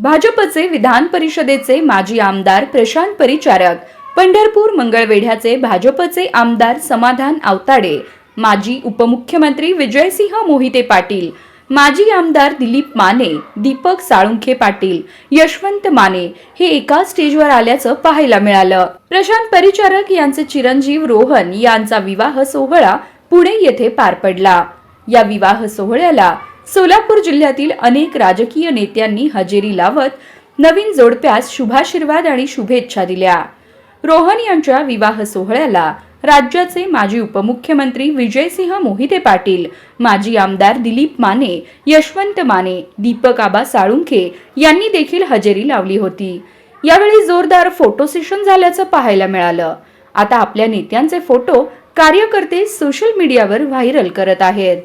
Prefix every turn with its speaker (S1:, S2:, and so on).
S1: भाजपचे विधान परिषदेचे माजी आमदार प्रशांत परिचारक पंढरपूर मंगळवेढ्याचे भाजपचे आमदार समाधान आवताडे माजी उपमुख्यमंत्री विजयसिंह मोहिते पाटील माजी आमदार दिलीप माने दीपक साळुंखे पाटील यशवंत माने हे एका स्टेजवर आल्याचं पाहायला मिळालं. प्रशांत परिचारक यांचे चिरंजीव रोहन यांचा विवाह सोहळा पुणे येथे पार पडला. या विवाह सोहळ्याला सोलापूर जिल्ह्यातील अनेक राजकीय नेत्यांनी हजेरी लावत नवीन जोडप्यास शुभाशीर्वाद आणि शुभेच्छा दिल्या. रोहन यांच्या विवाह सोहळ्याला राज्याचे माजी उपमुख्यमंत्री विजयसिंह मोहिते पाटील माजी आमदार दिलीप माने यशवंत माने दीपक आबा साळुंखे यांनी देखील हजेरी लावली होती. यावेळी जोरदार फोटो सेशन झाल्याचं पाहायला मिळालं. आता आपल्या नेत्यांचे फोटो कार्यकर्ते सोशल मीडियावर व्हायरल करत आहेत.